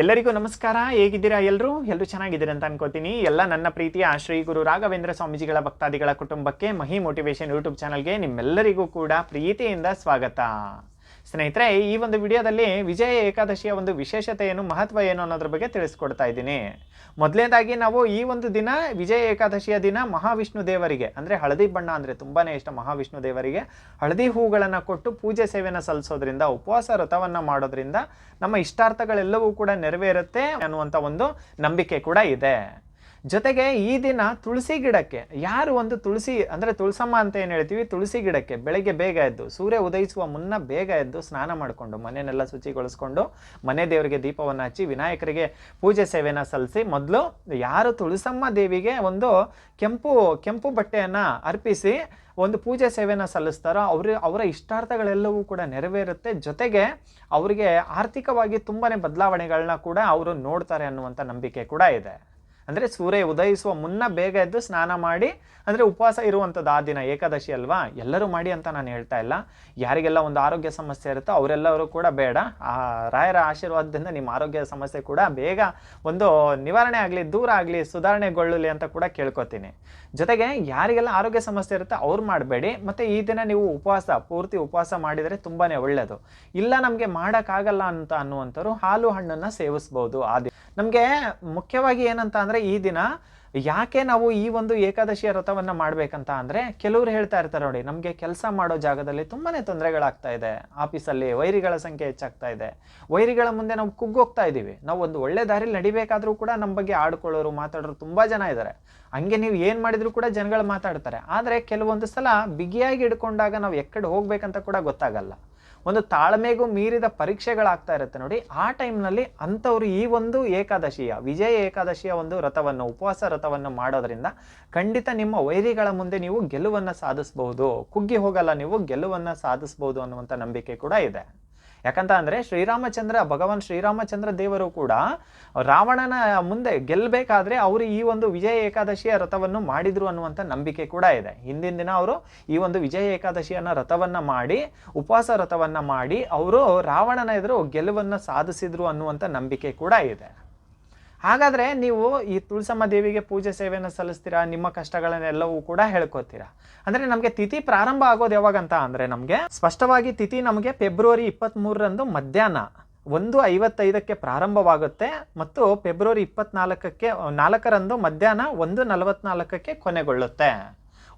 ಎಲ್ಲರಿಗೂ ನಮಸ್ಕಾರ. ಹೇಗಿದ್ದೀರಾ ಎಲ್ಲರೂ ಎಲ್ಲರೂ ಚೆನ್ನಾಗಿದ್ದೀರಾ ಅಂತ ಅನ್ಕೋತೀನಿ. ಎಲ್ಲ ನನ್ನ ಪ್ರೀತಿಯ ಶ್ರೀ ಗುರು ರಾಘವೇಂದ್ರ ಸ್ವಾಮೀಜಿಗಳ ಭಕ್ತಾದಿಗಳ ಕುಟುಂಬಕ್ಕೆ ಮಹಿ ಮೋಟಿವೇಶನ್ ಯೂಟ್ಯೂಬ್ ಚಾನಲ್ಗೆ ನಿಮ್ಮೆಲ್ಲರಿಗೂ ಕೂಡ ಪ್ರೀತಿಯಿಂದ ಸ್ವಾಗತ. ಸ್ನೇಹಿತರೆ, ಈ ಒಂದು ವಿಡಿಯೋದಲ್ಲಿ ವಿಜಯ ಏಕಾದಶಿಯ ಒಂದು ವಿಶೇಷತೆ ಏನು, ಮಹತ್ವ ಏನು ಅನ್ನೋದ್ರ ಬಗ್ಗೆ ತಿಳಿಸ್ಕೊಡ್ತಾ ಇದ್ದೀನಿ. ಮೊದಲನೇದಾಗಿ ನಾವು ಈ ಒಂದು ದಿನ, ವಿಜಯ ಏಕಾದಶಿಯ ದಿನ ಮಹಾವಿಷ್ಣು ದೇವರಿಗೆ, ಅಂದರೆ ಹಳದಿ ಬಣ್ಣ ಅಂದರೆ ತುಂಬಾ ಇಷ್ಟ ಮಹಾವಿಷ್ಣು ದೇವರಿಗೆ, ಹಳದಿ ಹೂಗಳನ್ನು ಕೊಟ್ಟು ಪೂಜೆ ಸೇವೆಯನ್ನು ಸಲ್ಲಿಸೋದ್ರಿಂದ, ಉಪವಾಸ ವ್ರತವನ್ನು ಮಾಡೋದ್ರಿಂದ ನಮ್ಮ ಇಷ್ಟಾರ್ಥಗಳೆಲ್ಲವೂ ಕೂಡ ನೆರವೇರುತ್ತೆ ಅನ್ನುವಂಥ ಒಂದು ನಂಬಿಕೆ ಕೂಡ ಇದೆ. ಜೊತೆಗೆ ಈ ದಿನ ತುಳಸಿ ಗಿಡಕ್ಕೆ, ಯಾರು ಒಂದು ತುಳಸಿ, ಅಂದರೆ ತುಳಸಮ್ಮ ಅಂತ ಏನು ಹೇಳ್ತೀವಿ? ತುಳಸಿ ಗಿಡಕ್ಕೆ ಬೆಳಗ್ಗೆ ಬೇಗ ಎದ್ದು, ಸೂರ್ಯ ಉದಯಿಸುವ ಮುನ್ನ ಬೇಗ ಎದ್ದು ಸ್ನಾನ ಮಾಡಿಕೊಂಡು ಮನೆಯನ್ನೆಲ್ಲ ಶುಚಿಗೊಳಿಸ್ಕೊಂಡು, ಮನೆ ದೇವರಿಗೆ ದೀಪವನ್ನು ಹಚ್ಚಿ, ವಿನಾಯಕರಿಗೆ ಪೂಜೆ ಸೇವೆನ ಸಲ್ಲಿಸಿ, ಮೊದಲು ಯಾರು ತುಳಸಮ್ಮ ದೇವಿಗೆ ಒಂದು ಕೆಂಪು ಕೆಂಪು ಬಟ್ಟೆಯನ್ನು ಅರ್ಪಿಸಿ ಒಂದು ಪೂಜೆ ಸೇವೆನ ಸಲ್ಲಿಸ್ತಾರೋ, ಅವ್ರ, ಅವರ ಇಷ್ಟಾರ್ಥಗಳೆಲ್ಲವೂ ಕೂಡ ನೆರವೇರುತ್ತೆ. ಜೊತೆಗೆ ಅವರಿಗೆ ಆರ್ಥಿಕವಾಗಿ ತುಂಬಾ ಬದಲಾವಣೆಗಳನ್ನ ಕೂಡ ಅವರು ನೋಡ್ತಾರೆ ಅನ್ನುವಂಥ ನಂಬಿಕೆ ಕೂಡ ಇದೆ. ಅಂದರೆ ಸೂರ್ಯ ಉದಯಿಸುವ ಮುನ್ನ ಬೇಗ ಎದ್ದು ಸ್ನಾನ ಮಾಡಿ, ಅಂದರೆ ಉಪವಾಸ ಇರುವಂಥದ್ದು ಆ ದಿನ, ಏಕಾದಶಿ ಅಲ್ವಾ? ಎಲ್ಲರೂ ಮಾಡಿ ಅಂತ ನಾನು ಹೇಳ್ತಾ ಇಲ್ಲ. ಯಾರಿಗೆಲ್ಲ ಒಂದು ಆರೋಗ್ಯ ಸಮಸ್ಯೆ ಇರುತ್ತೋ ಅವರೆಲ್ಲರೂ ಕೂಡ ಬೇಡ. ಆ ರಾಯರ ಆಶೀರ್ವಾದದಿಂದ ನಿಮ್ಮ ಆರೋಗ್ಯ ಸಮಸ್ಯೆ ಕೂಡ ಬೇಗ ಒಂದು ನಿವಾರಣೆ ಆಗಲಿ, ದೂರ ಆಗಲಿ, ಸುಧಾರಣೆಗೊಳ್ಳಲಿ ಅಂತ ಕೂಡ ಕೇಳ್ಕೊತೀನಿ. ಜೊತೆಗೆ ಯಾರಿಗೆಲ್ಲ ಆರೋಗ್ಯ ಸಮಸ್ಯೆ ಇರುತ್ತೋ ಅವ್ರು ಮಾಡಬೇಡಿ. ಮತ್ತು ಈ ದಿನ ನೀವು ಉಪವಾಸ, ಪೂರ್ತಿ ಉಪವಾಸ ಮಾಡಿದರೆ ತುಂಬಾ ಒಳ್ಳೆಯದು ಇಲ್ಲ ನಮಗೆ ಮಾಡೋಕ್ಕಾಗಲ್ಲ ಅಂತ ಅನ್ನುವಂಥವ್ರು ಹಾಲು ಹಣ್ಣನ್ನು ಸೇವಿಸ್ಬೋದು ಆ ನಮಗೆ ಮುಖ್ಯವಾಗಿ ಏನಂತ ಅಂದರೆ ಈ ದಿನ ಯಾಕೆ ನಾವು ಈ ಒಂದು ಏಕಾದಶಿಯ ವ್ರತವನ್ನು ಮಾಡಬೇಕಂತ ಅಂದರೆ ಕೆಲವರು ಹೇಳ್ತಾ ಇರ್ತಾರೆ ನೋಡಿ, ನಮಗೆ ಕೆಲಸ ಮಾಡೋ ಜಾಗದಲ್ಲಿ ತುಂಬಾ ತೊಂದರೆಗಳಾಗ್ತಾ ಇದೆ. ಆಫೀಸಲ್ಲಿ ವೈರಿಗಳ ಸಂಖ್ಯೆ ಹೆಚ್ಚಾಗ್ತಾ ಇದೆ. ವೈರಿಗಳ ಮುಂದೆ ನಾವು ಕುಗ್ಗೋಗ್ತಾ ಇದ್ದೀವಿ ನಾವು ಒಂದು ಒಳ್ಳೆ ದಾರಿಲಿ ನಡಿಬೇಕಾದರೂ ಕೂಡ ನಮ್ಮ ಬಗ್ಗೆ ಆಡ್ಕೊಳ್ಳೋರು, ಮಾತಾಡೋರು ತುಂಬ ಜನ ಇದ್ದಾರೆ ಹಂಗೆ ನೀವು ಏನು ಮಾಡಿದರೂ ಕೂಡ ಜನಗಳು ಮಾತಾಡ್ತಾರೆ. ಆದರೆ ಕೆಲವೊಂದು ಸಲ ಬಿಗಿಯಾಗಿ ಹಿಡ್ಕೊಂಡಾಗ ನಾವು ಎಕ್ಕಡೆ ಹೋಗ್ಬೇಕಂತ ಕೂಡ ಗೊತ್ತಾಗಲ್ಲ. ಒಂದು ತಾಳ್ಮೆಗೂ ಮೀರಿದ ಪರೀಕ್ಷೆಗಳಾಗ್ತಾ ಇರುತ್ತೆ ನೋಡಿ. ಆ ಟೈಮ್ನಲ್ಲಿ ಅಂಥವ್ರು ಈ ಒಂದು ಏಕಾದಶಿಯ, ವಿಜಯ ಏಕಾದಶಿಯ ಒಂದು ರಥವನ್ನು, ಉಪವಾಸ ರಥವನ್ನು ಮಾಡೋದ್ರಿಂದ ಖಂಡಿತ ನಿಮ್ಮ ವೈರಿಗಳ ಮುಂದೆ ನೀವು ಗೆಲುವನ್ನು ಸಾಧಿಸಬಹುದು. ಕುಗ್ಗಿ ಹೋಗಲ್ಲ ನೀವು, ಗೆಲುವನ್ನು ಸಾಧಿಸಬಹುದು ಅನ್ನುವಂಥ ನಂಬಿಕೆ ಕೂಡ ಇದೆ. ಯಾಕಂತ ಅಂದರೆ ಶ್ರೀರಾಮಚಂದ್ರ, ಭಗವಾನ್ ಶ್ರೀರಾಮಚಂದ್ರ ದೇವರು ಕೂಡ ರಾವಣನ ಮುಂದೆ ಗೆಲ್ಲಬೇಕಾದ್ರೆ ಅವರು ಈ ಒಂದು ವಿಜಯ ಏಕಾದಶಿಯ ರಥವನ್ನು ಮಾಡಿದ್ರು ಅನ್ನುವಂಥ ನಂಬಿಕೆ ಕೂಡ ಇದೆ. ಹಿಂದಿನ ದಿನ ಅವರು ಈ ಒಂದು ವಿಜಯ ಏಕಾದಶಿಯನ್ನ ರಥವನ್ನು ಮಾಡಿ, ಉಪವಾಸ ರಥವನ್ನು ಮಾಡಿ, ಅವರು ರಾವಣನ ಎದುರು ಗೆಲುವನ್ನು ಸಾಧಿಸಿದ್ರು ಅನ್ನುವಂಥ ನಂಬಿಕೆ ಕೂಡ ಇದೆ. ಹಾಗಾದರೆ ನೀವು ಈ ತುಳಸಮ್ಮ ದೇವಿಗೆ ಪೂಜೆ ಸೇವೆಯನ್ನು ಸಲ್ಲಿಸ್ತೀರಾ, ನಿಮ್ಮ ಕಷ್ಟಗಳನ್ನೆಲ್ಲವೂ ಕೂಡ ಹೇಳ್ಕೊತೀರಾ? ಅಂದರೆ ನಮಗೆ ತಿಥಿ ಪ್ರಾರಂಭ ಆಗೋದು ಯಾವಾಗಂತ ಅಂದರೆ ನಮಗೆ ಸ್ಪಷ್ಟವಾಗಿ ತಿಥಿ ನಮಗೆ ಫೆಬ್ರವರಿ ಇಪ್ಪತ್ತ್ಮೂರರಂದು ಮಧ್ಯಾಹ್ನ ಒಂದು ಐವತ್ತೈದಕ್ಕೆ ಪ್ರಾರಂಭವಾಗುತ್ತೆ ಮತ್ತು ಫೆಬ್ರವರಿ ಇಪ್ಪತ್ನಾಲ್ಕಕ್ಕೆ ನಾಲ್ಕರಂದು ಮಧ್ಯಾಹ್ನ ಒಂದು ನಲವತ್ನಾಲ್ಕಕ್ಕೆ ಕೊನೆಗೊಳ್ಳುತ್ತೆ.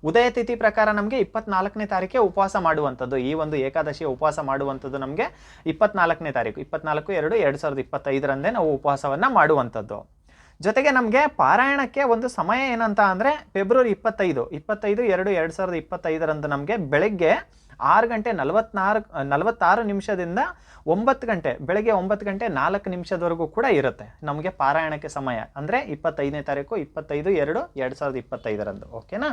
ಉದಯ ತಿಥಿ ಪ್ರಕಾರ ನಮಗೆ ಇಪ್ಪತ್ನಾಲ್ಕನೇ ತಾರೀಕೆ ಉಪವಾಸ ಮಾಡುವಂಥದ್ದು. ಈ ಒಂದು ಏಕಾದಶಿಯ ಉಪವಾಸ ಮಾಡುವಂಥದ್ದು ನಮಗೆ ಇಪ್ಪತ್ನಾಲ್ಕನೇ ತಾರೀಕು. ಇಪ್ಪತ್ನಾಲ್ಕು, ಎರಡು ಎರಡು ಸಾವಿರದ ಇಪ್ಪತ್ತೈದರಂದೇ ನಾವು ಉಪವಾಸವನ್ನು ಮಾಡುವಂಥದ್ದು. ಜೊತೆಗೆ ನಮಗೆ ಪಾರಾಯಣಕ್ಕೆ ಒಂದು ಸಮಯ ಏನಂತ ಅಂದರೆ ಫೆಬ್ರವರಿ ಇಪ್ಪತ್ತೈದು. ಇಪ್ಪತ್ತೈದು, ಎರಡು ಎರಡು ಸಾವಿರದ ಇಪ್ಪತ್ತೈದರಂದು ನಮಗೆ ಬೆಳಗ್ಗೆ ಆರು ಗಂಟೆ ನಲವತ್ನಾರು, ನಲವತ್ತಾರು ನಿಮಿಷದಿಂದ ಒಂಬತ್ತು ಗಂಟೆ, ಬೆಳಗ್ಗೆ ಒಂಬತ್ತು ಗಂಟೆ ನಾಲ್ಕು ನಿಮಿಷದವರೆಗೂ ಕೂಡ ಇರುತ್ತೆ ನಮಗೆ ಪಾರಾಯಣಕ್ಕೆ ಸಮಯ. ಅಂದರೆ ಇಪ್ಪತ್ತೈದನೇ ತಾರೀಕು, ಇಪ್ಪತ್ತೈದು, ಎರಡು ಎರಡು ಸಾವಿರದ ಇಪ್ಪತ್ತೈದರಂದು. ಓಕೆನಾ?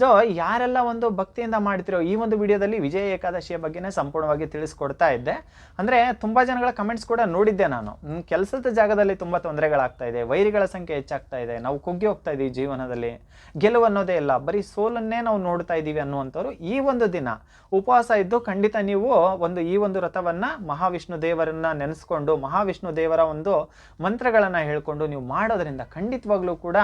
ಜೋ, ಯಾರೆಲ್ಲ ಒಂದು ಭಕ್ತಿಯಿಂದ ಮಾಡ್ತಿರೋ ಈ ಒಂದು ವಿಡಿಯೋದಲ್ಲಿ ವಿಜಯ ಏಕಾದಶಿಯ ಬಗ್ಗೆನೇ ಸಂಪೂರ್ಣವಾಗಿ ತಿಳಿಸ್ಕೊಡ್ತಾ ಇದ್ದೆ. ಅಂದರೆ ತುಂಬ ಜನಗಳ ಕಮೆಂಟ್ಸ್ ಕೂಡ ನೋಡಿದ್ದೆ ನಾನು. ಕೆಲಸದ ಜಾಗದಲ್ಲಿ ತುಂಬ ತೊಂದರೆಗಳಾಗ್ತಾ ಇದೆ, ವೈರಿಗಳ ಸಂಖ್ಯೆ ಹೆಚ್ಚಾಗ್ತಾ ಇದೆ, ನಾವು ಕುಗ್ಗಿ ಹೋಗ್ತಾ ಇದ್ದೀವಿ ಜೀವನದಲ್ಲಿ. ಗೆಲುವು ಅನ್ನೋದೇ ಇಲ್ಲ, ಬರೀ ಸೋಲನ್ನೇ ನಾವು ನೋಡ್ತಾ ಇದ್ದೀವಿ ಅನ್ನುವಂಥವ್ರು ಈ ಒಂದು ದಿನ ಉಪವಾಸ ಇದ್ದು ಖಂಡಿತ ನೀವು ಒಂದು ಈ ಒಂದು ವ್ರತವನ್ನು ಮಹಾವಿಷ್ಣು ದೇವರನ್ನ ನೆನೆಸ್ಕೊಂಡು ಮಹಾವಿಷ್ಣು ದೇವರ ಒಂದು ಮಂತ್ರಗಳನ್ನು ಹೇಳ್ಕೊಂಡು ನೀವು ಮಾಡೋದ್ರಿಂದ ಖಂಡಿತವಾಗ್ಲೂ ಕೂಡ,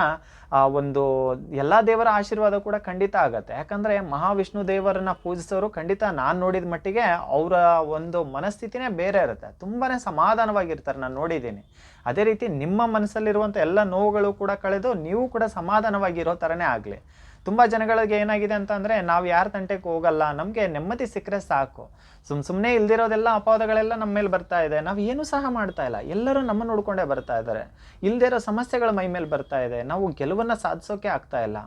ಆ, ಒಂದು ಎಲ್ಲ ದೇವರ ಆಶೀರ್ವಾದ ಕೂಡ ಖಂಡಿತ ಆಗತ್ತೆ. ಯಾಕಂದರೆ ಮಹಾವಿಷ್ಣು ದೇವರನ್ನ ಪೂಜಿಸೋರು ಖಂಡಿತ ನಾನು ನೋಡಿದ ಮಟ್ಟಿಗೆ ಅವರ ಒಂದು ಮನಸ್ಥಿತಿನೇ ಬೇರೆ ಇರುತ್ತೆ. ತುಂಬಾ ಸಮಾಧಾನವಾಗಿರ್ತಾರೆ. ನಾನು ನೋಡಿದ್ದೀನಿ. ಅದೇ ರೀತಿ ನಿಮ್ಮ ಮನಸ್ಸಲ್ಲಿರುವಂಥ ಎಲ್ಲ ನೋವುಗಳು ಕೂಡ ಕಳೆದು ನೀವು ಕೂಡ ಸಮಾಧಾನವಾಗಿರೋ ಥರನೇ ಆಗಲಿ. ತುಂಬ ಜನಗಳಿಗೆ ಏನಾಗಿದೆ ಅಂತ ಅಂದರೆ ನಾವು ಯಾರ ತಂಟೆಗೆ ಹೋಗಲ್ಲ, ನಮಗೆ ನೆಮ್ಮದಿ ಸಿಕ್ಕರೆ ಸಾಕು. ಸುಮ್ಮ ಸುಮ್ಮನೆ ಇಲ್ದಿರೋದೆಲ್ಲ ಅಪವಾದಗಳೆಲ್ಲ ನಮ್ಮ ಮೇಲೆ ಬರ್ತಾ ಇದೆ. ನಾವು ಏನೂ ಸಹ ಮಾಡ್ತಾ ಇಲ್ಲ. ಎಲ್ಲರೂ ನಮ್ಮನ್ನು ನೋಡ್ಕೊಂಡೇ ಬರ್ತಾ ಇದ್ದಾರೆ. ಇಲ್ಲದೇ ಇರೋ ಸಮಸ್ಯೆಗಳ ಮೈ ಮೇಲೆ ಬರ್ತಾ ಇದೆ. ನಾವು ಗೆಲುವನ್ನು ಸಾಧಿಸೋಕೆ ಆಗ್ತಾ ಇಲ್ಲ.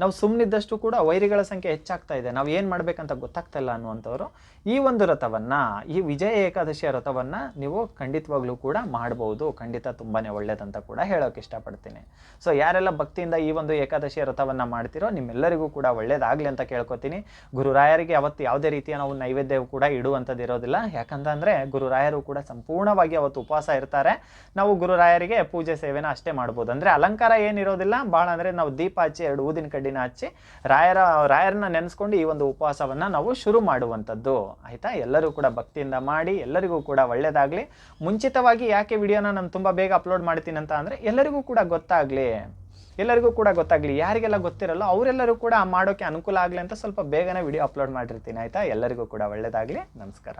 ನಾವು ಸುಮ್ಮನಿದ್ದಷ್ಟು ಕೂಡ ವೈರಿಗಳ ಸಂಖ್ಯೆ ಹೆಚ್ಚಾಗ್ತಾ ಇದೆ. ನಾವು ಏನು ಮಾಡಬೇಕಂತ ಗೊತ್ತಾಗ್ತಾ ಇಲ್ಲ ಅನ್ನುವಂಥವ್ರು ಈ ಒಂದು ರಥವನ್ನು, ಈ ವಿಜಯ ಏಕಾದಶಿಯ ವ್ರತವನ್ನು ನೀವು ಖಂಡಿತವಾಗ್ಲೂ ಕೂಡ ಮಾಡ್ಬೋದು. ಖಂಡಿತ ತುಂಬಾ ಒಳ್ಳೇದಂತ ಕೂಡ ಹೇಳೋಕೆ ಇಷ್ಟಪಡ್ತೀನಿ. ಸೊ ಯಾರೆಲ್ಲ ಭಕ್ತಿಯಿಂದ ಈ ಒಂದು ಏಕಾದಶಿ ವ್ರತವನ್ನು ಮಾಡ್ತಿರೋ ನಿಮ್ಮೆಲ್ಲರಿಗೂ ಕೂಡ ಒಳ್ಳೇದಾಗಲಿ ಅಂತ ಕೇಳ್ಕೊತೀನಿ. ಗುರುರಾಯರಿಗೆ ಅವತ್ತು ಯಾವುದೇ ರೀತಿಯ ನಾವು ನೈವೇದ್ಯ ಕೂಡ ಇಡುವಂಥದ್ದು ಇರೋದಿಲ್ಲ. ಯಾಕಂತಂದರೆ ಗುರುರಾಯರು ಕೂಡ ಸಂಪೂರ್ಣವಾಗಿ ಅವತ್ತು ಉಪವಾಸ ಇರ್ತಾರೆ. ನಾವು ಗುರುರಾಯರಿಗೆ ಪೂಜೆ ಸೇವೆನ ಅಷ್ಟೇ ಮಾಡ್ಬೋದು. ಅಂದರೆ ಅಲಂಕಾರ ಏನಿರೋದಿಲ್ಲ. ಭಾಳ ಅಂದರೆ ನಾವು ದೀಪ ಹಚ್ಚಿ, ಎರಡು ಊದಿನ ಕಡ್ಡಿನ ಹಚ್ಚಿ, ರಾಯರ, ರಾಯರನ್ನ ನೆನೆಸ್ಕೊಂಡು ಈ ಒಂದು ಉಪವಾಸವನ್ನು ನಾವು ಶುರು ಮಾಡುವಂಥದ್ದು. ಆಯಿತಾ? ಎಲ್ಲರೂ ಕೂಡ ಭಕ್ತಿಯಿಂದ ಮಾಡಿ, ಎಲ್ಲರಿಗೂ ಕೂಡ ಒಳ್ಳೆಯದಾಗಲಿ ಮುಂಚಿತವಾಗಿ ಯಾಕೆ ವಿಡಿಯೋನ ನಾನು ತುಂಬ ಬೇಗ ಅಪ್ಲೋಡ್ ಮಾಡ್ತೀನಿ ಅಂತ ಅಂದರೆ ಎಲ್ಲರಿಗೂ ಕೂಡ ಗೊತ್ತಾಗಲಿ. ಎಲ್ಲರಿಗೂ ಕೂಡ ಗೊತ್ತಾಗಲಿ. ಯಾರಿಗೆಲ್ಲ ಗೊತ್ತಿರಲ್ಲ ಅವರೆಲ್ಲರೂ ಕೂಡ ಮಾಡೋಕ್ಕೆ ಅನುಕೂಲ ಆಗಲಿ ಅಂತ ಸ್ವಲ್ಪ ಬೇಗನೆ ವಿಡಿಯೋ ಅಪ್ಲೋಡ್ ಮಾಡಿರ್ತೀನಿ, ಆಯಿತಾ? ಎಲ್ಲರಿಗೂ ಕೂಡ ಒಳ್ಳೆಯದಾಗಲಿ ನಮಸ್ಕಾರ.